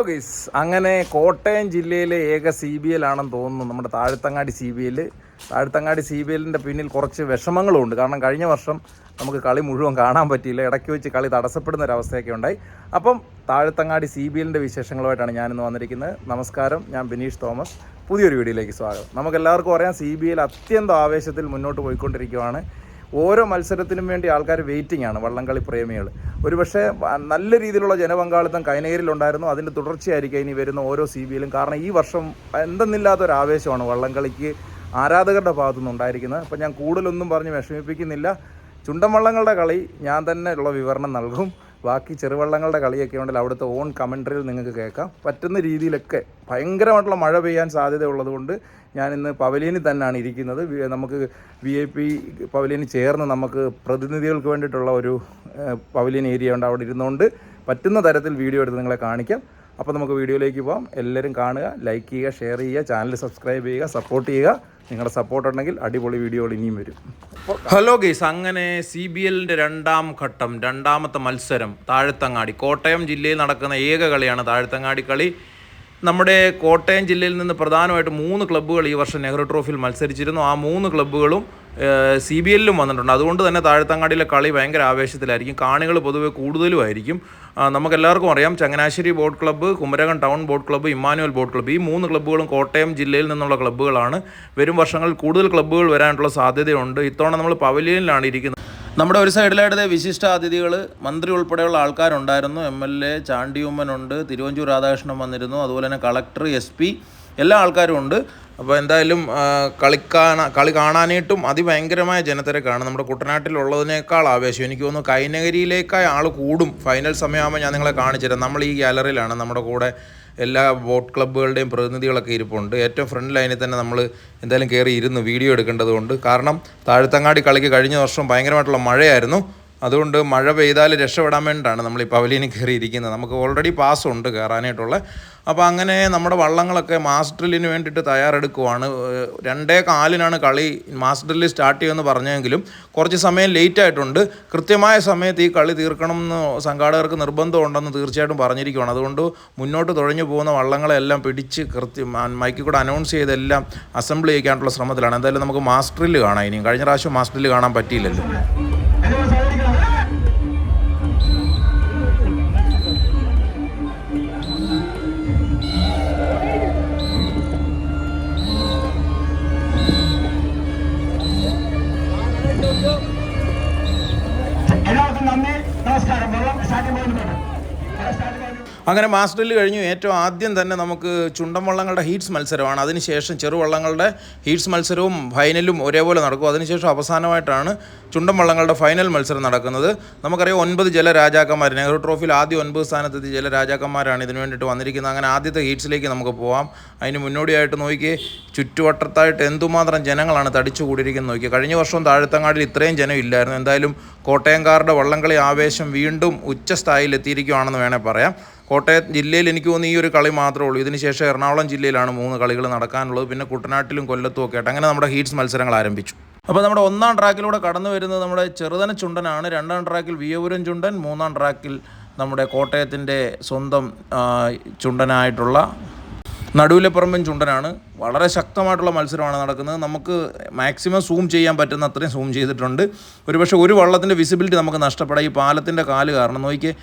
Hello guys അങ്ങനെ കോട്ടയം ജില്ലയിലെ ഏക സി ബി എൽ ആണെന്ന് തോന്നുന്നു. നമ്മുടെ Thazhathangadi C B L Thazhathangadi C B എല്ലിന്റെ പിന്നിൽ കുറച്ച് വിഷമങ്ങളും ഉണ്ട് കാരണം കഴിഞ്ഞ വർഷം നമുക്ക് കളി മുഴുവൻ കാണാൻ പറ്റിയില്ല. ഇടയ്ക്ക് വെച്ച് കളി തടസ്സപ്പെടുന്ന ഒരവസ്ഥയൊക്കെ ഉണ്ടായി. അപ്പം താഴ്ത്തങ്ങാടി സി ബി എല്ലിന്റെ വിശേഷങ്ങളുമായിട്ടാണ് ഞാനിന്ന് വന്നിരിക്കുന്നത്. നമസ്കാരം. ഞാൻ ബിനീഷ് തോമസ്. പുതിയൊരു വീഡിയോയിലേക്ക് സ്വാഗതം. നമുക്കെല്ലാവർക്കും അറിയാം സി ബി എൽ അത്യന്തം ആവേശത്തിൽ മുന്നോട്ട് പോയിക്കൊണ്ടിരിക്കുകയാണ് ഓരോ മത്സരത്തിനും വേണ്ടി ആൾക്കാർ വെയിറ്റിംഗ് ആണ് വള്ളംകളി പ്രേമികൾ. ഒരുപക്ഷെ പക്ഷേ നല്ല രീതിയിലുള്ള ജനപങ്കാളിത്തം കൈനേരിലുണ്ടായിരുന്നു അതിന്റെ തുടർച്ചയായിരിക്കും ഇനി വരുന്ന ഓരോ സി ബി എല്ലും കാരണം ഈ വർഷം എന്തെന്നില്ലാത്തൊരു ആവേശമാണ് വള്ളംകളിക്ക് ആരാധകരുടെ ഭാഗത്തുനിന്ന് ഉണ്ടായിരിക്കുന്നത്. അപ്പം ഞാൻ കൂടുതലൊന്നും പറഞ്ഞ് വിഷമിപ്പിക്കുന്നില്ല. ചുണ്ടൻ വള്ളങ്ങളുടെ കളി ഞാൻ തന്നെ ഉള്ള വിവരണം നൽകും. ബാക്കി ചെറുവള്ളങ്ങളുടെ കളിയൊക്കെ ഉണ്ടെങ്കിൽ അവിടുത്തെ ഓൺ കമൻട്രിയിൽ നിങ്ങൾക്ക് കേൾക്കാം. പറ്റുന്ന രീതിയിലൊക്കെ ഭയങ്കരമായിട്ടുള്ള മഴ പെയ്യാൻ സാധ്യതയുള്ളതുകൊണ്ട് ഞാൻ ഇന്ന് പവലിയനിൽ തന്നെയാണ് ഇരിക്കുന്നത്. നമുക്ക് വി ഐ പി പവലിയനിൽ ചേർന്ന് നമുക്ക് പ്രതിനിധികൾക്ക് വേണ്ടിയിട്ടുള്ള ഒരു പവലിയൻ ഏരിയ ഉണ്ട് അവിടെ ഇരുന്നുകൊണ്ട് പറ്റുന്ന തരത്തിൽ വീഡിയോ എടുത്ത് നിങ്ങളെ കാണിക്കാം. അപ്പോൾ നമുക്ക് വീഡിയോയിലേക്ക് പോകാം എല്ലാവരും കാണുക ലൈക്ക് ചെയ്യുക ഷെയർ ചെയ്യുക ചാനൽ സബ്സ്ക്രൈബ് ചെയ്യുക സപ്പോർട്ട് ചെയ്യുക. നിങ്ങളുടെ സപ്പോർട്ട് ഉണ്ടെങ്കിൽ അടിപൊളി വീഡിയോകൾ ഇനിയും വരും. ഹലോ ഗെയ്സ് അങ്ങനെ സി ബി എല്ലിന്റെ രണ്ടാം ഘട്ടം രണ്ടാമത്തെ മത്സരം താഴത്തങ്ങാടി. കോട്ടയം ജില്ലയിൽ നടക്കുന്ന ഏക കളിയാണ് താഴത്തങ്ങാടി കളി. നമ്മുടെ കോട്ടയം ജില്ലയിൽ നിന്ന് പ്രധാനമായിട്ട് മൂന്ന് ക്ലബ്ബുകൾ ഈ വർഷം നെഹ്റു ട്രോഫിയിൽ മത്സരിച്ചിരുന്നു. ആ മൂന്ന് ക്ലബ്ബുകളും സി ബി എല്ലിലും വന്നിട്ടുണ്ട്. അതുകൊണ്ട് തന്നെ താഴത്തങ്ങാടിയിലെ കളി ഭയങ്കര ആവേശത്തിലായിരിക്കും. കാണികൾ പൊതുവെ കൂടുതലുമായിരിക്കും നമുക്കെല്ലാവർക്കും അറിയാം Changanassery boat club Kumarakom town boat club Immanuel boat club ഈ മൂന്ന് ക്ലബ്ബുകളും കോട്ടയം ജില്ലയിൽ നിന്നുള്ള ക്ലബ്ബുകളാണ്. വരും വർഷങ്ങളിൽ കൂടുതൽ ക്ലബ്ബുകൾ വരാനുള്ള സാധ്യതയുണ്ട്. ഇത്തവണ നമ്മൾ പവലിയനിലാണ് ഇരിക്കുന്നത്. നമ്മുടെ ഒരു സൈഡിലായിട്ട് വിശിഷ്ട അതിഥികൾ മന്ത്രി ഉൾപ്പെടെയുള്ള ആൾക്കാരുണ്ടായിരുന്നു. എം എൽ എ ചാണ്ടിയുമ്മനുണ്ട് തിരുവഞ്ചൂർ രാധാകൃഷ്ണൻ വന്നിരുന്നു അതുപോലെ തന്നെ കളക്ടർ എസ് പി എല്ലാ ആൾക്കാരും ഉണ്ട്. അപ്പോൾ എന്തായാലും കളിക്കാണ കളി കാണാനായിട്ടും അതിഭയങ്കരമായ ജനത്തിരക്കാണ്. നമ്മുടെ കുട്ടനാട്ടിലുള്ളതിനേക്കാൾ ആവേശം. എനിക്ക് തോന്നുന്നു കൈനഗരിയിലേക്കായി ആൾ കൂടും. ഫൈനൽ സമയമാകുമ്പോൾ ഞാൻ നിങ്ങളെ കാണിച്ചുതരാം നമ്മൾ ഈ ഗാലറിയിലാണ്. നമ്മുടെ കൂടെ എല്ലാ ബോട്ട് ക്ലബ്ബുകളുടെയും പ്രതിനിധികളൊക്കെ ഇരിപ്പുണ്ട്. ഏറ്റവും ഫ്രണ്ട് ലൈനിൽ തന്നെ നമ്മൾ എന്തായാലും കയറി ഇരുന്ന് വീഡിയോ എടുക്കേണ്ടതുകൊണ്ട് കാരണം താഴത്തങ്ങാടി കളിക്ക് കഴിഞ്ഞ വർഷം ഭയങ്കരമായിട്ടുള്ള മഴയായിരുന്നു. അതുകൊണ്ട് മഴ പെയ്താൽ രക്ഷപ്പെടാൻ വേണ്ടിയിട്ടാണ് നമ്മൾ ഈ പവലിയനിൽ കയറിയിരിക്കുന്നത്. നമുക്ക് ഓൾറെഡി പാസ് ഉണ്ട് കയറാനായിട്ടുള്ള അപ്പോൾ അങ്ങനെ നമ്മുടെ വള്ളങ്ങളൊക്കെ മാസ്റ്ററിലിന് വേണ്ടിയിട്ട് തയ്യാറെടുക്കുവാണ്. രണ്ടേ കാലിനാണ് കളി മാസ്റ്ററിൽ സ്റ്റാർട്ട് ചെയ്യുമെന്ന് പറഞ്ഞെങ്കിലും കുറച്ച് സമയം ലേറ്റ് ആയിട്ടുണ്ട്. കൃത്യമായ സമയത്ത് ഈ കളി തീർക്കണം എന്ന് സംഘാടകർക്ക് നിർബന്ധമുണ്ടെന്ന് തീർച്ചയായിട്ടും പറഞ്ഞിരിക്കുകയാണ് അതുകൊണ്ട് മുന്നോട്ട് തുഴഞ്ഞു പോകുന്ന വള്ളങ്ങളെല്ലാം പിടിച്ച് കൃത്യം മൈക്കിൽ കൂടെ അനൗൺസ് ചെയ്തെല്ലാം അസംബിൾ ചെയ്യിക്കാനുള്ള ശ്രമത്തിലാണ്. എന്തായാലും നമുക്ക് മാസ്റ്ററിൽ കാണാം ഇനിയും. കഴിഞ്ഞ പ്രാവശ്യം മാസ്റ്ററിൽ കാണാൻ പറ്റിയില്ലല്ലോ. ఎలా అవుతుందండి నమస్కారం స్టార్టింగ్ బాగుంది మేడం స్టార్టింగ్ బాగుంది അങ്ങനെ മാസ്റ്ററിൽ കഴിഞ്ഞു. ഏറ്റവും ആദ്യം തന്നെ നമുക്ക് ചുണ്ടൻ വള്ളങ്ങളുടെ ഹീറ്റ്സ് മത്സരമാണ്. അതിനുശേഷം ചെറുവള്ളങ്ങളുടെ ഹീറ്റ്സ് മത്സരവും ഫൈനലും ഒരേപോലെ നടക്കും. അതിനുശേഷം അവസാനമായിട്ടാണ് ചുണ്ടൻ വള്ളങ്ങളുടെ ഫൈനൽ മത്സരം നടക്കുന്നത്. നമുക്കറിയാം ഒൻപത് ജലരാജാക്കന്മാർ നെഹ്റു ട്രോഫിയിൽ ആദ്യം ഒൻപത് സ്ഥാനത്തെത്തി ജലരാജാക്കന്മാരാണ് ഇതിനു വേണ്ടിയിട്ട് വന്നിരിക്കുന്നത്. അങ്ങനെ ആദ്യത്തെ ഹീറ്റ്സിലേക്ക് നമുക്ക് പോവാം. അതിന് മുന്നോടിയായിട്ട് നോക്കിയേ ചുറ്റുവട്ടത്തായിട്ട് എന്തുമാത്രം ജനങ്ങളാണ് തടിച്ചു കൂടിയിരിക്കുന്നത് നോക്കി കഴിഞ്ഞ വർഷം താഴത്തങ്ങാടിൽ ഇത്രയും ജനം ഇല്ലായിരുന്നു. എന്തായാലും കോട്ടയംകാരുടെ വള്ളംകളി ആവേശം വീണ്ടും ഉച്ചസ്ഥായിയിൽ എത്തിയിരിക്കുകയാണെന്ന് വേണേൽ പറയാം. കോട്ടയം ജില്ലയിൽ എനിക്ക് തോന്നുന്നു ഈ ഒരു കളി മാത്രമേ ഉള്ളൂ. ഇതിനുശേഷം എറണാകുളം ജില്ലയിലാണ് മൂന്ന് കളികൾ നടക്കാനുള്ളത്. പിന്നെ കുട്ടനാട്ടിലും കൊല്ലത്തും ഒക്കെ ആയിട്ട്. അങ്ങനെ നമ്മുടെ ഹീറ്റ്സ് മത്സരങ്ങൾ ആരംഭിച്ചു. അപ്പോൾ നമ്മുടെ ഒന്നാം ട്രാക്കിലൂടെ കടന്നു വരുന്നത് നമ്മുടെ ചെറുതന ചുണ്ടനാണ്. രണ്ടാം ട്രാക്കിൽ വിയപുരം ചുണ്ടൻ. മൂന്നാം ട്രാക്കിൽ നമ്മുടെ കോട്ടയത്തിന്റെ സ്വന്തം ചുണ്ടനായിട്ടുള്ള നടുവിലെ പറമ്പൻ ചുണ്ടനാണ്. വളരെ ശക്തമായിട്ടുള്ള മത്സരമാണ് നടക്കുന്നത്. നമുക്ക് മാക്സിമം സൂം ചെയ്യാൻ പറ്റുന്ന അത്രയും സൂം ചെയ്തിട്ടുണ്ട്. ഒരുപക്ഷെ ഒരു വള്ളത്തിന്റെ വിസിബിലിറ്റി നമുക്ക് നഷ്ടപ്പെടാം. ഈ പാലത്തിന്റെ കാൽ കാരണം. നോക്കി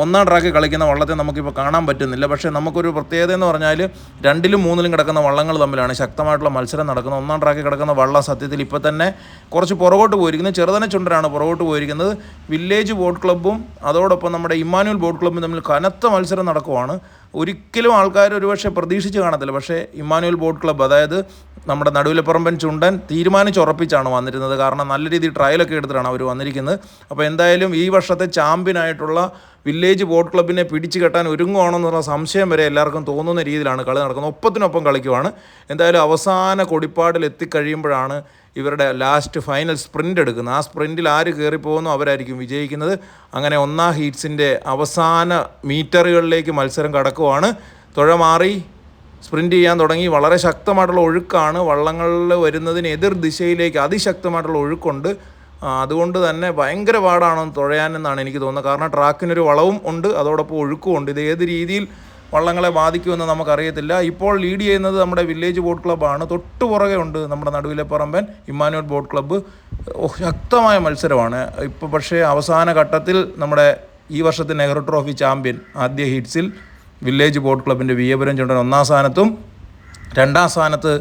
ഒന്നാം ട്രാക്കിൽ കളിക്കുന്ന വള്ളത്തെ നമുക്കിപ്പോൾ കാണാൻ പറ്റുന്നില്ല. പക്ഷേ നമുക്കൊരു പ്രത്യേകത എന്ന് പറഞ്ഞാൽ രണ്ടിലും മൂന്നിലും കിടക്കുന്ന വള്ളങ്ങൾ തമ്മിലാണ് ശക്തമായിട്ടുള്ള മത്സരം നടക്കുന്നത്. ഒന്നാം ട്രാക്കിൽ കിടക്കുന്ന വള്ളം സത്യത്തിൽ ഇപ്പോൾ തന്നെ കുറച്ച് പുറകോട്ട് പോയിരിക്കുന്നത് ചെറുതന ചുണ്ടരാണ് പുറകോട്ട് പോയിരിക്കുന്നത്. വില്ലേജ് ബോട്ട് ക്ലബ്ബും അതോടൊപ്പം നമ്മുടെ ഇമ്മാനുവൽ ബോട്ട് ക്ലബ്ബും തമ്മിൽ കനത്ത മത്സരം നടക്കുവാണ്. ഒരിക്കലും ആൾക്കാർ ഒരുപക്ഷെ പ്രതീക്ഷിച്ച് കാണത്തില്ല. പക്ഷേ ഇമ്മാനുവൽ ബോട്ട് ക്ലബ്ബ് അതായത് നമ്മുടെ നടുവിലപ്പറമ്പൻ ചുണ്ടൻ തീരുമാനിച്ചുറപ്പിച്ചാണ് വന്നിരുന്നത്. കാരണം നല്ല രീതിയിൽ ട്രയലൊക്കെ എടുത്തിട്ടാണ് അവർ വന്നിരിക്കുന്നത്. അപ്പോൾ എന്തായാലും ഈ വർഷത്തെ ചാമ്പ്യനായിട്ടുള്ള വില്ലേജ് ബോട്ട് ക്ലബിനെ പിടിച്ചു കെട്ടാൻ ഒരുങ്ങുവാണെന്നുള്ള സംശയം വരെ എല്ലാവർക്കും തോന്നുന്ന രീതിയിലാണ് കളി നടക്കുന്നത്. ഒപ്പത്തിനൊപ്പം കളിക്കുവാണ്. എന്തായാലും അവസാന കൊടിപ്പാടിൽ എത്തിക്കഴിയുമ്പോഴാണ് ഇവരുടെ ലാസ്റ്റ് ഫൈനൽ സ്പ്രിന്റ് എടുക്കുന്നത്. ആ സ്പ്രിന്റിൽ ആര് കയറിപ്പോകുന്നു അവരായിരിക്കും വിജയിക്കുന്നത്. അങ്ങനെ ഒന്നാം ഹീറ്റ്സിന്റെ അവസാന മീറ്ററുകളിലേക്ക് മത്സരം കടക്കുവാണ്. തുഴ മാറി. സ്പ്രിന്റ് ചെയ്യാൻ തുടങ്ങി. വളരെ ശക്തമായിട്ടുള്ള ഒഴുക്കാണ് വള്ളങ്ങളിൽ വരുന്നതിന് എതിർ ദിശയിലേക്ക് അതിശക്തമായിട്ടുള്ള ഒഴുക്കുണ്ട്. അതുകൊണ്ട് തന്നെ ഭയങ്കര പാടാണ് തുഴയാനെന്നാണ് എനിക്ക് തോന്നുന്നത്. കാരണം ട്രാക്കിനൊരു വളവും ഉണ്ട് അതോടൊപ്പം ഒഴുക്കും ഉണ്ട്. ഇത് ഏത് രീതിയിൽ വള്ളങ്ങളെ ബാധിക്കുമെന്ന് നമുക്കറിയത്തില്ല. ഇപ്പോൾ ലീഡ് ചെയ്യുന്നത് നമ്മുടെ വില്ലേജ് ബോട്ട് ക്ലബ്ബാണ്. തൊട്ട് പുറകെ ഉണ്ട് നമ്മുടെ നടുവിലെ പറമ്പൻ ഇമ്മാനുവൽ ബോട്ട് ക്ലബ്ബ്. ശക്തമായ മത്സരമാണ്. ഇപ്പോൾ പക്ഷേ അവസാന ഘട്ടത്തിൽ നമ്മുടെ ഈ വർഷത്തെ നെഹ്റു ട്രോഫി ചാമ്പ്യൻ ആദ്യ ഹിറ്റ്സിൽ വില്ലേജ് ബോട്ട് ക്ലബിന്റെ വിയപുരം ചുണ്ടൻ ഒന്നാം സ്ഥാനത്തും രണ്ടാം സ്ഥാനത്ത്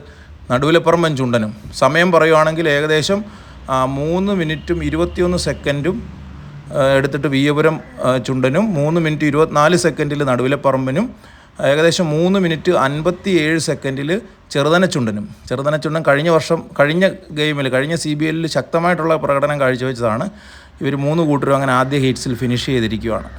നടുവിലപ്പുറമ്പൻ ചുണ്ടനും. സമയം പറയുവാണെങ്കിൽ ഏകദേശം മൂന്ന് മിനിറ്റും ഇരുപത്തിയൊന്ന് സെക്കൻഡും എടുത്തിട്ട് വിയപുരം ചുണ്ടനും മൂന്ന് മിനിറ്റ് ഇരുപത്തിനാല് സെക്കൻഡിൽ നടുവിലപ്പറമ്പനും ഏകദേശം മൂന്ന് മിനിറ്റ് അൻപത്തി ഏഴ് സെക്കൻഡിൽ ചെറുതനച്ചുണ്ടനും ചെറുതനച്ചുണ്ടൻ കഴിഞ്ഞ വർഷം കഴിഞ്ഞ ഗെയിമിൽ കഴിഞ്ഞ സി ബി എല്ലിൽ ശക്തമായിട്ടുള്ള പ്രകടനം കാഴ്ചവെച്ചതാണ്. ഇവർ മൂന്ന് കൂട്ടരും അങ്ങനെ ആദ്യ ഹീറ്റ്സിൽ ഫിനിഷ് ചെയ്തിരിക്കുകയാണ്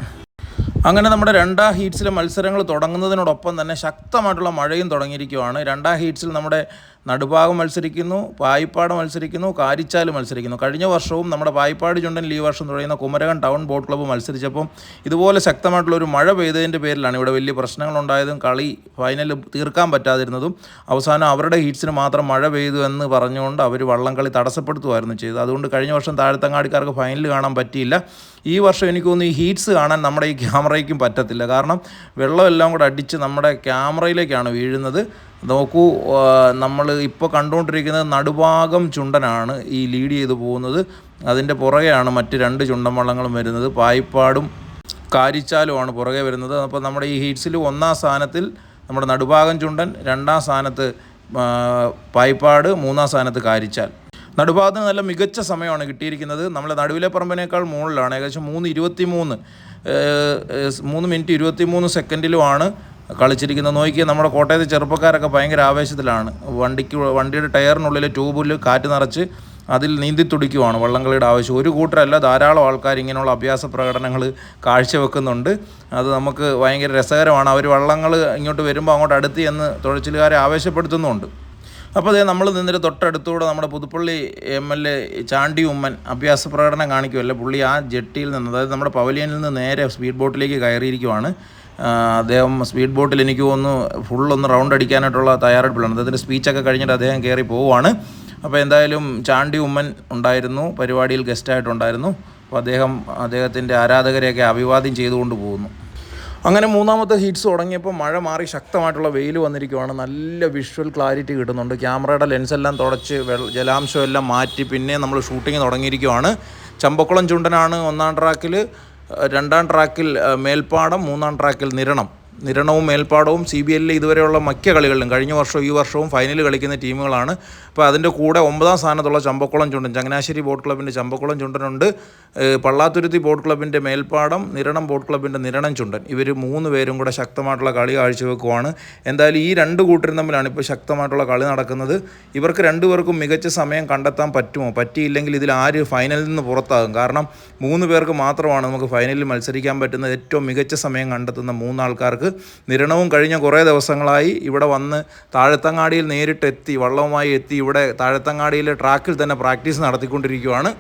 അങ്ങനെ നമ്മുടെ രണ്ടാം ഹീറ്റ്സിലെ മത്സരങ്ങൾ തുടങ്ങുന്നതിനോടൊപ്പം തന്നെ ശക്തമായിട്ടുള്ള മഴയും തുടങ്ങിയിരിക്കുകയാണ് രണ്ടാം ഹീറ്റ്സിൽ നമ്മുടെ നടുഭാഗം മത്സരിക്കുന്നു പായിപ്പാട് മത്സരിക്കുന്നു കാരിച്ചാൽ മത്സരിക്കുന്നു. കഴിഞ്ഞ വർഷവും നമ്മുടെ പായിപ്പാട് ചുണ്ടൻ ലീ വർഷം തുടങ്ങുന്ന കുമരകം ടൗൺ ബോട്ട് ക്ലബ്ബ് മത്സരിച്ചപ്പം ഇതുപോലെ ശക്തമായിട്ടുള്ള ഒരു മഴ പെയ്തതിന്റെ പേരിലാണ് ഇവിടെ വലിയ പ്രശ്നങ്ങളുണ്ടായതും കളി ഫൈനൽ തീർക്കാൻ പറ്റാതിരുന്നതും. അവസാനം അവരുടെ ഹീറ്റ്സിന് മാത്രം മഴ പെയ്തു എന്ന് പറഞ്ഞുകൊണ്ട് അവർ വള്ളംകളി തടസ്സപ്പെടുത്തുമായിരുന്നു ചെയ്തത്. അതുകൊണ്ട് കഴിഞ്ഞ വർഷം താഴ്ത്തങ്ങാടിക്കാർക്ക് ഫൈനൽ കാണാൻ പറ്റിയില്ല. ഈ വർഷം എനിക്ക് തോന്നുന്നു ഈ ഹീറ്റ്സ് കാണാൻ നമ്മുടെ ഈ ക്യാമറയ്ക്കും പറ്റത്തില്ല. കാരണം വെള്ളമെല്ലാം കൂടെ അടിച്ച് നമ്മുടെ ക്യാമറയിലേക്കാണ് വീഴുന്നത്. നോക്കൂ നമ്മൾ ഇപ്പോൾ കണ്ടുകൊണ്ടിരിക്കുന്നത് നടുഭാഗം ചുണ്ടനാണ് ഈ ലീഡ് ചെയ്തു പോകുന്നത്. അതിന്റെ പുറകെയാണ് മറ്റ് രണ്ട് ചുണ്ടൻ വള്ളങ്ങളും വരുന്നത്. പായിപ്പാടും കാരിച്ചാലുമാണ് പുറകെ വരുന്നത്. അപ്പോൾ നമ്മുടെ ഈ ഹീറ്റ്സിൽ ഒന്നാം സ്ഥാനത്തിൽ നമ്മുടെ നടുഭാഗം ചുണ്ടൻ രണ്ടാം സ്ഥാനത്ത് പായിപ്പാട് മൂന്നാം സ്ഥാനത്ത് കാരിച്ചാൽ. നടുഭാഗത്തിന് നല്ല മികച്ച സമയമാണ് കിട്ടിയിരിക്കുന്നത്. നമ്മളെ നടുവിലെ പറമ്പിനേക്കാൾ മുകളിലാണ്. ഏകദേശം മൂന്ന് ഇരുപത്തി മൂന്ന് മൂന്ന് മിനിറ്റ് ഇരുപത്തി മൂന്ന് സെക്കൻഡിലുമാണ് കളിച്ചിരിക്കുന്നത് നോക്കിയാൽ നമ്മുടെ കോട്ടയത്തെ ചെറുപ്പക്കാരൊക്കെ ഭയങ്കര ആവേശത്തിലാണ്. വണ്ടിക്ക് വണ്ടിയുടെ ടയറിനുള്ളിൽ ട്യൂബിൽ കാറ്റ് നിറച്ച് അതിൽ നീന്തി തുടിക്കുവാണ് വള്ളംകളിയുടെ ആവശ്യം ഒരു കൂട്ടരല്ല ധാരാളം ആൾക്കാർ ഇങ്ങനെയുള്ള അഭ്യാസ പ്രകടനങ്ങൾ കാഴ്ചവെക്കുന്നുണ്ട്. അത് നമുക്ക് ഭയങ്കര രസകരമാണ്. അവർ വള്ളങ്ങൾ ഇങ്ങോട്ട് വരുമ്പോൾ അങ്ങോട്ട് അടുത്ത് എന്ന് തുഴച്ചിലുകാരെ ആവേശപ്പെടുത്തുന്നുമുണ്ട്. അപ്പോൾ അതേ നമ്മൾ നിന്നിട്ട് തൊട്ടടുത്തൂടെ നമ്മുടെ Puthuppally M L A Chandy Oommen അഭ്യാസ പ്രകടനം കാണിക്കുമല്ലോ പുള്ളി ആ ജെട്ടിയിൽ നിന്ന് അതായത് നമ്മുടെ പവലിയനിൽ നിന്ന് നേരെ സ്പീഡ് ബോട്ടിലേക്ക് കയറിയിരിക്കുവാണ്. അദ്ദേഹം സ്പീഡ് ബോട്ടിൽ എനിക്ക് തോന്നുന്നു ഫുള്ളൊന്ന് റൗണ്ട് അടിക്കാനായിട്ടുള്ള തയ്യാറെടുപ്പിലാണ്. അദ്ദേഹത്തിന്റെ സ്പീച്ചൊക്കെ കഴിഞ്ഞിട്ട് അദ്ദേഹം കയറി പോവുകയാണ്. അപ്പോൾ എന്തായാലും ചാണ്ടി ഉമ്മൻ ഉണ്ടായിരുന്നു പരിപാടിയിൽ ഗസ്റ്റായിട്ടുണ്ടായിരുന്നു അപ്പോൾ അദ്ദേഹം അദ്ദേഹത്തിന്റെ ആരാധകരെയൊക്കെ അഭിവാദ്യം ചെയ്തുകൊണ്ട് പോകുന്നു. അങ്ങനെ മൂന്നാമത്തെ ഹീറ്റ്സ് തുടങ്ങിയപ്പോൾ മഴ മാറി ശക്തമായിട്ടുള്ള വെയിൽ വന്നിരിക്കുവാണ്. നല്ല വിഷ്വൽ ക്ലാരിറ്റി കിട്ടുന്നുണ്ട്. ക്യാമറയുടെ ലെൻസെല്ലാം തുടച്ച് ജലാംശം എല്ലാം മാറ്റി പിന്നെ നമ്മൾ ഷൂട്ടിംഗ് തുടങ്ങിയിരിക്കുവാണ്. ചമ്പക്കുളം ചുണ്ടനാണ് ഒന്നാം ട്രാക്കിൽ രണ്ടാം ട്രാക്കിൽ മേൽപ്പാടം മൂന്നാം ട്രാക്കിൽ നിരണം. നിരണവും മേൽപ്പാടവും സി ബി എല്ലിൽ ഇതുവരെയുള്ള മിക്ക കളികളിലും കഴിഞ്ഞ വർഷവും ഈ വർഷവും ഫൈനൽ കളിക്കുന്ന ടീമുകളാണ്. അപ്പോൾ അതിന്റെ കൂടെ ഒമ്പതാം സ്ഥാനത്തുള്ള ചമ്പക്കുളം ചുണ്ടൻ ചങ്ങനാശ്ശേരി ബോട്ട് ക്ലബിന്റെ ചമ്പക്കുളം ചുണ്ടനുണ്ട്. പള്ളാത്തുരുത്തി ബോട്ട് ക്ലബിന്റെ മേൽപ്പാടം നിരണം ബോട്ട് ക്ലബിന്റെ നിരണം ചുണ്ടൻ. ഇവർ മൂന്ന് പേരും കൂടെ ശക്തമായിട്ടുള്ള കളി കാഴ്ചവെക്കുവാണ്. എന്തായാലും ഈ രണ്ട് കൂട്ടരും തമ്മിലാണ് ഇപ്പോൾ ശക്തമായിട്ടുള്ള കളി നടക്കുന്നത്. ഇവർക്ക് രണ്ടുപേർക്കും മികച്ച സമയം കണ്ടെത്താൻ പറ്റുമോ? പറ്റിയില്ലെങ്കിൽ ഇതിൽ ആര് ഫൈനലിൽ നിന്ന് പുറത്താകും? കാരണം മൂന്ന് പേർക്ക് മാത്രമാണ് നമുക്ക് ഫൈനലിൽ മത്സരിക്കാൻ പറ്റുന്ന ഏറ്റവും മികച്ച സമയം കണ്ടെത്തുന്ന മൂന്നാൾക്കാർക്ക് നിരണവും കഴിഞ്ഞ കുറേ ദിവസങ്ങളായി ഇവിടെ വന്ന് താഴത്തങ്ങാടിയിൽ നേരിട്ടെത്തി വള്ളവുമായി എത്തി ഇവിടെ താഴത്തങ്ങാടിയിലെ ട്രാക്കിൽ തന്നെ പ്രാക്ടീസ് നടത്തിക്കൊണ്ടിരിക്കുകയാണ്.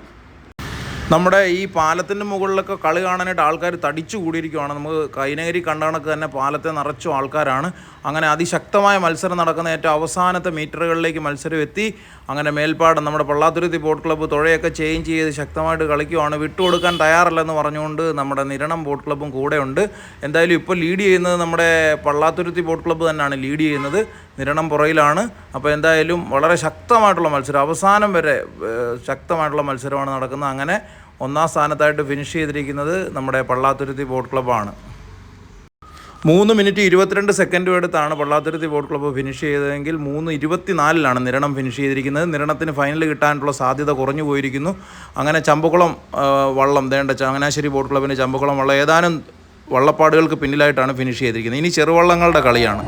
നമ്മുടെ ഈ പാലത്തിന്റെ മുകളിലൊക്കെ കളി കാണാനായിട്ട് ആൾക്കാർ തടിച്ചു കൂടിയിരിക്കുകയാണ് നമുക്ക് കൈനകരി കണ്ട കണക്ക് തന്നെ പാലത്തെ നിറച്ചു ആൾക്കാരാണ്. അങ്ങനെ അതിശക്തമായ മത്സരം നടക്കുന്ന ഏറ്റവും അവസാനത്തെ മീറ്ററുകളിലേക്ക് മത്സരം എത്തി. അങ്ങനെ മേൽപ്പാടം നമ്മുടെ പള്ളാത്തുരുത്തി ബോട്ട് ക്ലബ്ബ് തുഴയൊക്കെ ചേഞ്ച് ചെയ്ത് ശക്തമായിട്ട് കളിക്കുവാണ്. വിട്ടുകൊടുക്കാൻ തയ്യാറല്ലെന്ന് പറഞ്ഞുകൊണ്ട് നമ്മുടെ നിരണം ബോട്ട് ക്ലബ്ബും കൂടെയുണ്ട്. എന്തായാലും ഇപ്പോൾ ലീഡ് ചെയ്യുന്നത് നമ്മുടെ പള്ളാത്തുരുത്തി ബോട്ട് ക്ലബ്ബ് തന്നെയാണ് ലീഡ് ചെയ്യുന്നത്. നിരണം പുറയിലാണ്. അപ്പോൾ എന്തായാലും വളരെ ശക്തമായിട്ടുള്ള മത്സരം. അവസാനം വരെ ശക്തമായിട്ടുള്ള മത്സരമാണ് നടക്കുന്നത്. അങ്ങനെ ഒന്നാം സ്ഥാനത്തായിട്ട് ഫിനിഷ് ചെയ്തിരിക്കുന്നത് നമ്മുടെ പള്ളാത്തുരുത്തി ബോട്ട് ക്ലബ്ബാണ് മൂന്ന് മിനിറ്റ് ഇരുപത്തിരണ്ട് സെക്കൻഡും എടുത്താണ് പള്ളാത്തുരുത്തി ബോട്ട് ക്ലബ്ബ് ഫിനിഷ് ചെയ്തതെങ്കിൽ മൂന്ന് ഇരുപത്തിനാലിലാണ് നിരണം ഫിനിഷ് ചെയ്തിരിക്കുന്നത്. നിരണത്തിന് ഫൈനൽ കിട്ടാനുള്ള സാധ്യത കുറഞ്ഞു പോയിരിക്കുന്നു. അങ്ങനെ ചമ്പക്കുളം വള്ളം വേണ്ട ചങ്ങനാശ്ശേരി ബോട്ട് ക്ലബ്ബിന്റെ ചമ്പക്കുളം വള്ളം ഏതാനും വള്ളപ്പാടുകൾക്ക് പിന്നിലായിട്ടാണ് ഫിനിഷ് ചെയ്തിരിക്കുന്നത്. ഇനി ചെറുവള്ളങ്ങളുടെ കളിയാണ്.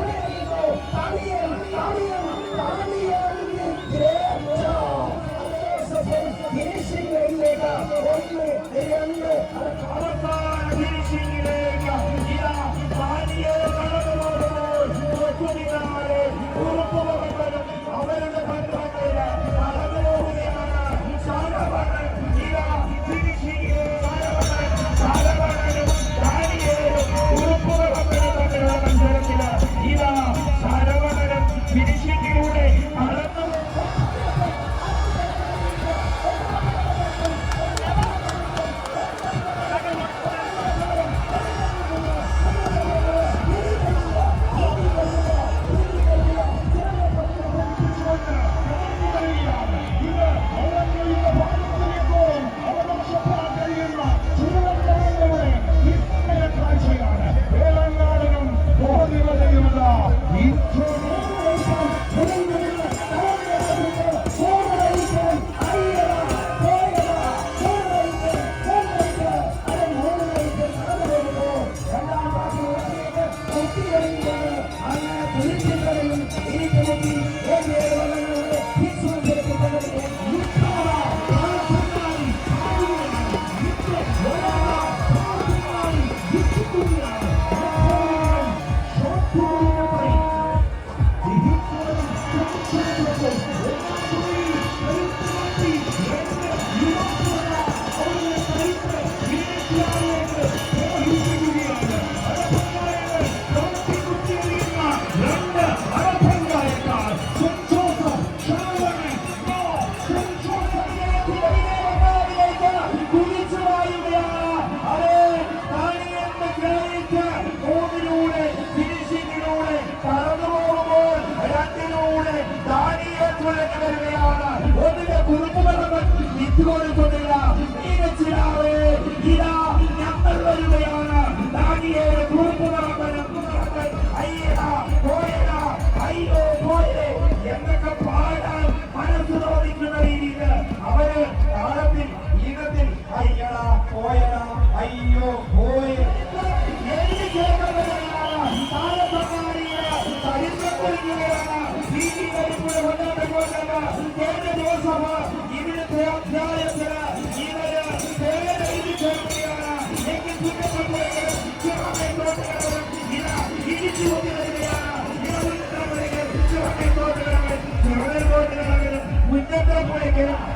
que Obrigado.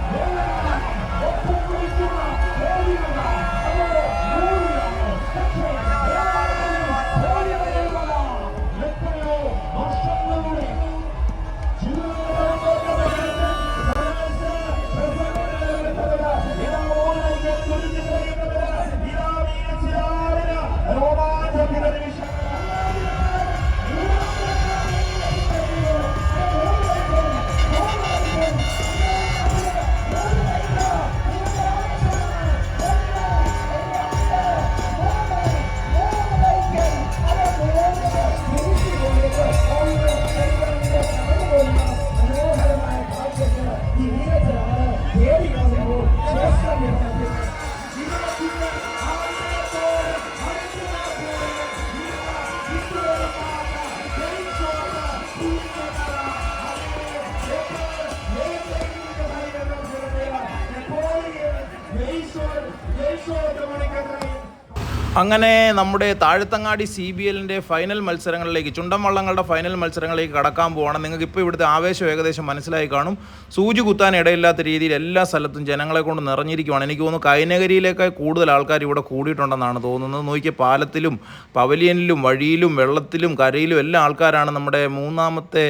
അങ്ങനെ നമ്മുടെ താഴത്തങ്ങാടി സി ബി എല്ലിന്റെ ഫൈനൽ മത്സരങ്ങളിലേക്ക് ചുണ്ടൻ വള്ളങ്ങളുടെ ഫൈനൽ മത്സരങ്ങളിലേക്ക് കടക്കാൻ പോവാണ്. നിങ്ങൾക്ക് ഇപ്പോൾ ഇവിടുത്തെ ആവേശം ഏകദേശം മനസ്സിലായി കാണും. സൂചി കുത്താൻ ഇടയില്ലാത്ത രീതിയിൽ എല്ലാ സ്ഥലത്തും ജനങ്ങളെ കൊണ്ട് നിറഞ്ഞിരിക്കുവാണ്. എനിക്ക് തോന്നുന്നു കൈനഗരിയിലേക്ക് കൂടുതൽ ആൾക്കാർ ഇവിടെ കൂടിയിട്ടുണ്ടെന്നാണ് തോന്നുന്നത്. നോക്കിയ പാലത്തിലും പവലിയനിലും വഴിയിലും വെള്ളത്തിലും കരയിലും എല്ലാ ആൾക്കാരാണ് നമ്മുടെ മൂന്നാമത്തെ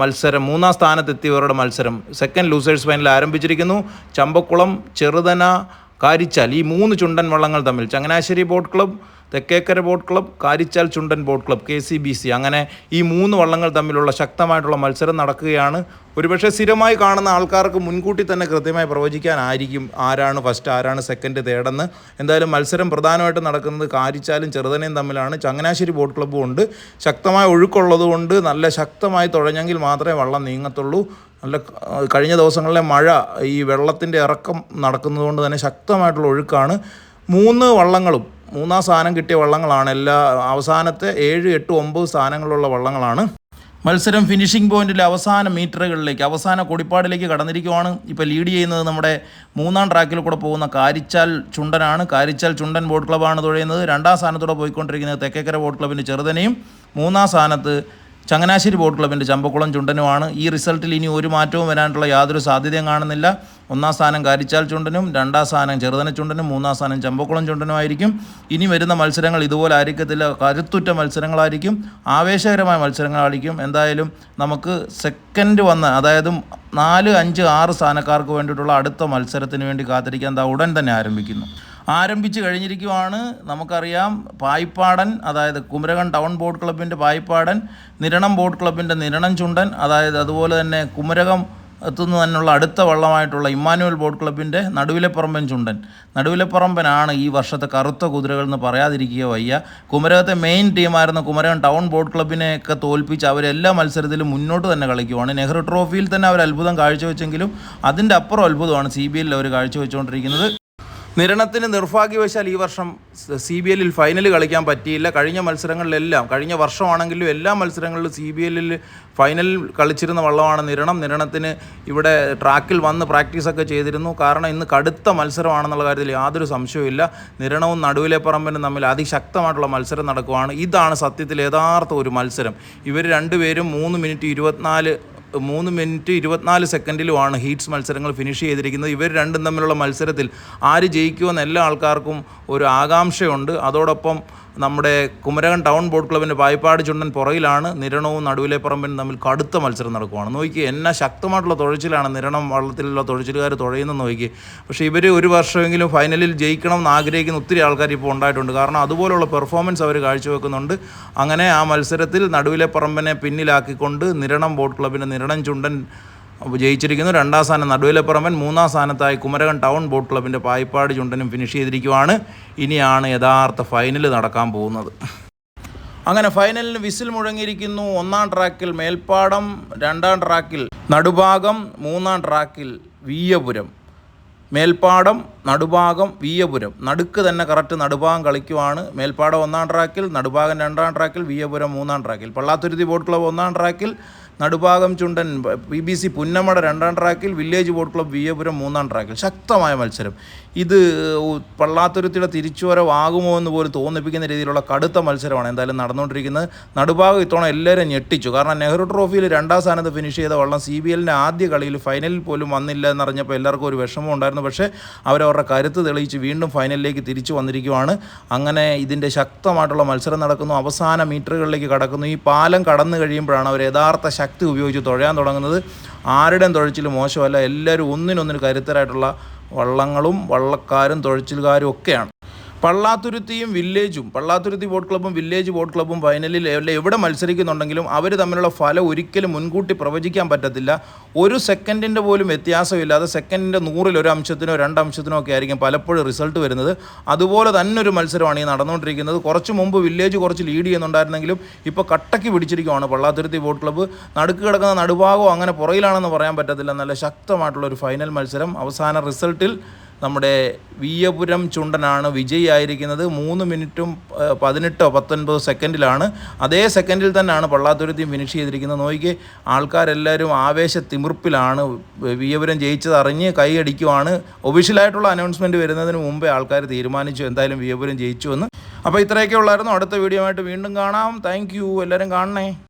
മത്സരം മൂന്നാം സ്ഥാനത്തെത്തിയവരുടെ മത്സരം. സെക്കൻഡ് ലൂസേഴ്സ് ഫൈനൽ ആരംഭിച്ചിരിക്കുന്നു. ചമ്പക്കുളം ചെറുതന കാരിച്ചാൽ ഈ മൂന്ന് ചുണ്ടൻ വള്ളങ്ങൾ തമ്മിൽ Changanassery boat club Thekkekara boat club Karichal Chundan boat club K C B C. അങ്ങനെ ഈ മൂന്ന് വള്ളങ്ങൾ തമ്മിലുള്ള ശക്തമായിട്ടുള്ള മത്സരം നടക്കുകയാണ്. ഒരുപക്ഷെ സ്ഥിരമായി കാണുന്ന ആൾക്കാർക്ക് മുൻകൂട്ടി തന്നെ കൃത്യമായി പ്രവചിക്കാനായിരിക്കും ആരാണ് ഫസ്റ്റ് ആരാണ് സെക്കൻഡ് തേർഡെന്ന് എന്തായാലും മത്സരം പ്രധാനമായിട്ട് നടക്കുന്നത് കാരിച്ചാലും ചെറുതനയും തമ്മിലാണ്. ചങ്ങനാശ്ശേരി ബോട്ട് ക്ലബ്ബും ഉണ്ട്. ശക്തമായ ഒഴുക്കുള്ളതുകൊണ്ട് നല്ല ശക്തമായി തുഴഞ്ഞെങ്കിൽ മാത്രമേ വള്ളം നീങ്ങത്തുള്ളൂ. നല്ല കഴിഞ്ഞ ദിവസങ്ങളിലെ മഴ ഈ വെള്ളത്തിന്റെ ഇറക്കം നടക്കുന്നതുകൊണ്ട് തന്നെ ശക്തമായിട്ടുള്ള ഒഴുക്കാണ്. മൂന്ന് വള്ളങ്ങളും മൂന്നാം സ്ഥാനം കിട്ടിയ വള്ളങ്ങളാണ്. എല്ലാ അവസാനത്തെ ഏഴ് എട്ട് ഒമ്പത് സ്ഥാനങ്ങളുള്ള വള്ളങ്ങളാണ്. മത്സരം ഫിനിഷിംഗ് പോയിന്റിലെ അവസാന മീറ്ററുകളിലേക്ക് അവസാന കൊടിപ്പാടിലേക്ക് കടന്നിരിക്കുവാണ്. ഇപ്പോൾ ലീഡ് ചെയ്യുന്നത് നമ്മുടെ മൂന്നാം ട്രാക്കിൽ കൂടെ പോകുന്ന കാരിച്ചാൽ ചുണ്ടനാണ്. കാരിച്ചാൽ ചുണ്ടൻ ബോട്ട് ക്ലബ്ബാണ് തുഴയുന്നത്. രണ്ടാം സ്ഥാനത്തൂടെ പോയിക്കൊണ്ടിരിക്കുന്നത് തെക്കേക്കര ബോട്ട് ക്ലബിന്റെ ചെറുതനെയും മൂന്നാം സ്ഥാനത്ത് ചങ്ങനാശ്ശേരി ബോട്ട് ക്ലബിന്റെ ചമ്പക്കുളം ചുണ്ടനുമാണ്. ഈ റിസൾട്ടിൽ ഇനി ഒരു മാറ്റവും വരാനുള്ള യാതൊരു സാധ്യതയും കാണുന്നില്ല. ഒന്നാം സ്ഥാനം കാരിച്ചാൽ ചുണ്ടനും രണ്ടാം സ്ഥാനം ചെറുതന ചുണ്ടനും മൂന്നാം സ്ഥാനം ചമ്പക്കുളം ചുണ്ടനുമായിരിക്കും. ഇനി വരുന്ന മത്സരങ്ങൾ ഇതുപോലെ ആയിരിക്കത്തില്ല. കരുത്തുറ്റ മത്സരങ്ങളായിരിക്കും. ആവേശകരമായ മത്സരങ്ങളായിരിക്കും. എന്തായാലും നമുക്ക് സെക്കൻഡ് വന്ന് അതായത് നാല് അഞ്ച് ആറ് സ്ഥാനക്കാർക്ക് വേണ്ടിയിട്ടുള്ള അടുത്ത മത്സരത്തിന് വേണ്ടി കാത്തിരിക്കാൻ ഉടൻ തന്നെ ആരംഭിക്കുന്നു. ആരംഭിച്ച് കഴിഞ്ഞിരിക്കുവാണ്. നമുക്കറിയാം പായിപ്പാടൻ അതായത് കുമരകം ടൗൺ ബോട്ട് ക്ലബിന്റെ പായിപ്പാടൻ നിരണം ബോട്ട് ക്ലബിന്റെ നിരണം ചുണ്ടൻ അതായത് അതുപോലെ തന്നെ കുമരകം എത്തുന്നു തന്നെയുള്ള അടുത്ത വള്ളമായിട്ടുള്ള ഇമ്മാനുവൽ ബോട്ട് ക്ലബിന്റെ നടുവിലെപ്പറമ്പൻ ചുണ്ടൻ. നടുവിലെപ്പറമ്പനാണ് ഈ വർഷത്തെ കറുത്ത കുതിരകൾ എന്ന് പറയാതിരിക്കുക വയ്യ. കുമരകത്തെ മെയിൻ ടീമായിരുന്ന കുമരകം ടൗൺ ബോട്ട് ക്ലബിനെയൊക്കെ തോൽപ്പിച്ച് അവരെല്ലാ മത്സരത്തിലും മുന്നോട്ട് തന്നെ കളിക്കുവാണ്. നെഹ്റു ട്രോഫിയിൽ തന്നെ അവർ അത്ഭുതം കാഴ്ചവെച്ചെങ്കിലും അതിന്റെ അപ്പുറം അത്ഭുതമാണ്. സി ബി എല്ലിൽ അവർ കാഴ്ചവെച്ചുകൊണ്ടിരിക്കുന്നത്. നിരണത്തിന് നിർഭാഗ്യവശാൽ ഈ വർഷം സി ബി എല്ലിൽ ഫൈനൽ കളിക്കാൻ പറ്റിയില്ല. കഴിഞ്ഞ മത്സരങ്ങളിലെല്ലാം കഴിഞ്ഞ വർഷമാണെങ്കിലും എല്ലാ മത്സരങ്ങളിലും സി ബി എല്ലിൽ ഫൈനൽ കളിച്ചിരുന്ന വള്ളമാണ് നിരണം. നിരണത്തിന് ഇവിടെ ട്രാക്കിൽ വന്ന് പ്രാക്ടീസൊക്കെ ചെയ്തിരുന്നു. കാരണം ഇന്ന് കടുത്ത മത്സരമാണെന്നുള്ള കാര്യത്തിൽ യാതൊരു സംശയവുമില്ല. നിരണവും നടുവിലെ പറമ്പനും തമ്മിൽ അതിശക്തമായിട്ടുള്ള മത്സരം നടക്കുവാണ്. ഇതാണ് സത്യത്തിൽ യഥാർത്ഥ ഒരു മത്സരം. ഇവർ രണ്ടുപേരും മൂന്ന് മിനിറ്റ് ഇരുപത്തിനാല് മൂന്ന് മിനിറ്റ് ഇരുപത്തിനാല് സെക്കൻഡിലുമാണ് ഹീറ്റ്സ് മത്സരങ്ങൾ ഫിനിഷ് ചെയ്തിരിക്കുന്നത്. ഇവർ രണ്ടും തമ്മിലുള്ള മത്സരത്തിൽ ആര് ജയിക്കുമെന്ന് എല്ലാ ആൾക്കാർക്കും ഒരു ആകാംക്ഷയുണ്ട്. അതോടൊപ്പം നമ്മുടെ കുമരകം ടൗൺ ബോട്ട് ക്ലബിന്റെ വായ്പാട് ചുണ്ടൻ പുറകിലാണ് നിരണവും നടുവിലെ പറമ്പിനും തമ്മിൽ കടുത്ത മത്സരം നടക്കുവാണ്. നോക്കി എന്നാ ശക്തമായിട്ടുള്ള തൊഴിച്ചിലാണ് നിരണം വള്ളത്തിലുള്ള തുഴച്ചിലുകാർ തുഴയുന്നത് നോക്കി. പക്ഷേ ഇവർ ഒരു വർഷമെങ്കിലും ഫൈനലിൽ ജയിക്കണം എന്ന് ആഗ്രഹിക്കുന്ന ഒത്തിരി ആൾക്കാർ ഇപ്പോൾ ഉണ്ടായിട്ടുണ്ട്. കാരണം അതുപോലുള്ള പെർഫോമൻസ് അവർ കാഴ്ചവെക്കുന്നുണ്ട്. അങ്ങനെ ആ മത്സരത്തിൽ നടുവിലെ പറമ്പിനെ പിന്നിലാക്കിക്കൊണ്ട് നിരണം ബോട്ട് ക്ലബിന്റെ നിരണം ചുണ്ടൻ ജയിച്ചിരിക്കുന്നു. രണ്ടാം സ്ഥാനം നടുവിലപ്പുറമൻ മൂന്നാം സ്ഥാനത്തായി കുമരകം ടൗൺ ബോട്ട് ക്ലബിന്റെ പായിപ്പാട് ചുണ്ടനും ഫിനിഷ് ചെയ്തിരിക്കുവാണ്. ഇനിയാണ് യഥാർത്ഥ ഫൈനൽ നടക്കാൻ പോകുന്നത്. അങ്ങനെ ഫൈനലിന് വിസിൽ മുഴങ്ങിയിരിക്കുന്നു. ഒന്നാം ട്രാക്കിൽ മേൽപ്പാടം രണ്ടാം ട്രാക്കിൽ നടുഭാഗം മൂന്നാം ട്രാക്കിൽ വീയപുരം. മേൽപ്പാടം നടുഭാഗം വീയപുരം. നടുക്ക് തന്നെ കറക്റ്റ് നടുഭാഗം കളിക്കുവാണ്. മേൽപ്പാടം ഒന്നാം ട്രാക്കിൽ നടുഭാഗം രണ്ടാം ട്രാക്കിൽ വീയപുരം മൂന്നാം ട്രാക്കിൽ പള്ളാത്തുരുത്തി ബോട്ട് ക്ലബ് ഒന്നാം ട്രാക്കിൽ Nadubhagam Chundan P B C Punnamada രണ്ടാം ട്രാക്കിൽ വില്ലേജ് ബോട്ട് ക്ലബ് വിയപുരം മൂന്നാം ട്രാക്കിൽ. ശക്തമായ മത്സരം. ഇത് പള്ളാത്തുരുത്തിയുടെ തിരിച്ചുവരവാകുമോ എന്ന് പോലും തോന്നിപ്പിക്കുന്ന രീതിയിലുള്ള കടുത്ത മത്സരമാണ് എന്തായാലും നടന്നുകൊണ്ടിരിക്കുന്നത്. നടുഭാഗം ഇത്തവണ എല്ലാവരും ഞെട്ടിച്ചു. കാരണം നെഹ്റു ട്രോഫിയിൽ രണ്ടാം സ്ഥാനത്ത് ഫിനിഷ് ചെയ്ത വള്ളം സി ബി എല്ലിന്റെ ആദ്യ കളിയിൽ ഫൈനലിൽ പോലും വന്നില്ല എന്നറിഞ്ഞപ്പോൾ എല്ലാവർക്കും ഒരു വിഷമം ഉണ്ടായിരുന്നു. പക്ഷേ അവരവരുടെ കരുത്ത് തെളിയിച്ച് വീണ്ടും ഫൈനലിലേക്ക് തിരിച്ചു വന്നിരിക്കുവാണ്. അങ്ങനെ ഇതിന്റെ ശക്തമായിട്ടുള്ള മത്സരം നടക്കുന്നു. അവസാന മീറ്ററുകളിലേക്ക് കടക്കുന്നു. ഈ പാലം കടന്നു കഴിയുമ്പോഴാണ് അവർ യഥാർത്ഥ ശക്തി ഉപയോഗിച്ച് തുഴയാൻ തുടങ്ങുന്നത്. ആരുടെയും തുഴച്ചിൽ മോശമല്ല. എല്ലാവരും ഒന്നിനൊന്നിന് കരുത്തരായിട്ടുള്ള വള്ളങ്ങളും വള്ളക്കാരും തുഴച്ചിലുകാരും ഒക്കെയാണ്. പള്ളാത്തുരുത്തിയും വില്ലേജും പള്ളാത്തുരുത്തി ബോട്ട് ക്ലബ്ബും വില്ലേജ് ബോട്ട് ക്ലബ്ബും ഫൈനലിൽ എവിടെ- മത്സരിക്കുന്നുണ്ടെങ്കിലും അവർ തമ്മിലുള്ള ഫലം ഒരിക്കലും മുൻകൂട്ടി പ്രവചിക്കാൻ പറ്റത്തില്ല. ഒരു സെക്കൻഡിന്റെ പോലും വ്യത്യാസമില്ലാതെ സെക്കൻഡിന്റെ നൂറിൽ ഒരു അംശത്തിനോ രണ്ടംശത്തിനോ ഒക്കെ ആയിരിക്കും പലപ്പോഴും റിസൾട്ട് വരുന്നത്. അതുപോലെ തന്നെ ഒരു മത്സരമാണ് ഈ നടന്നുകൊണ്ടിരിക്കുന്നത്. കുറച്ച് മുമ്പ് വില്ലേജ് കുറച്ച് ലീഡ് ചെയ്യുന്നുണ്ടായിരുന്നെങ്കിലും ഇപ്പോൾ കട്ടയ്ക്ക് പിടിച്ചിരിക്കുവാണ് പള്ളാത്തുരുത്തി ബോട്ട് ക്ലബ്ബ് നടുക്ക് കിടക്കുന്ന നടുഭാഗമോ അങ്ങനെ പുറയിലാണെന്ന് പറയാൻ പറ്റത്തില്ല. നല്ല ശക്തമായിട്ടുള്ള ഒരു ഫൈനൽ മത്സരം. അവസാന റിസൾട്ടിൽ നമ്മുടെ വിയപുരം ചുണ്ടനാണ് വിജയിയായിരിക്കുന്നത്. മൂന്ന് മിനിറ്റും പതിനെട്ടോ പത്തൊൻപതോ സെക്കൻഡിലാണ്. അതേ സെക്കൻഡിൽ തന്നെയാണ് പള്ളാത്തുരുത്തി ഫിനിഷ് ചെയ്തിരിക്കുന്നത്. നോക്കി ആൾക്കാരെല്ലാവരും ആവേശ തിമിർപ്പിലാണ് വിയപുരം ജയിച്ചത്. അറിഞ്ഞ് കൈയടിക്കുവാണ് ഒഫീഷ്യലായിട്ടുള്ള അനൗൺസ്മെന്റ് വരുന്നതിന് മുമ്പേ ആൾക്കാർ തീരുമാനിച്ചു എന്തായാലും വിയപുരം ജയിച്ചു എന്ന്. അപ്പോൾ ഇത്രയൊക്കെ ഉള്ളായിരുന്നു. അടുത്ത വീഡിയോ ആയിട്ട് വീണ്ടും കാണാം. Thank you. എല്ലാവരും കാണണേ.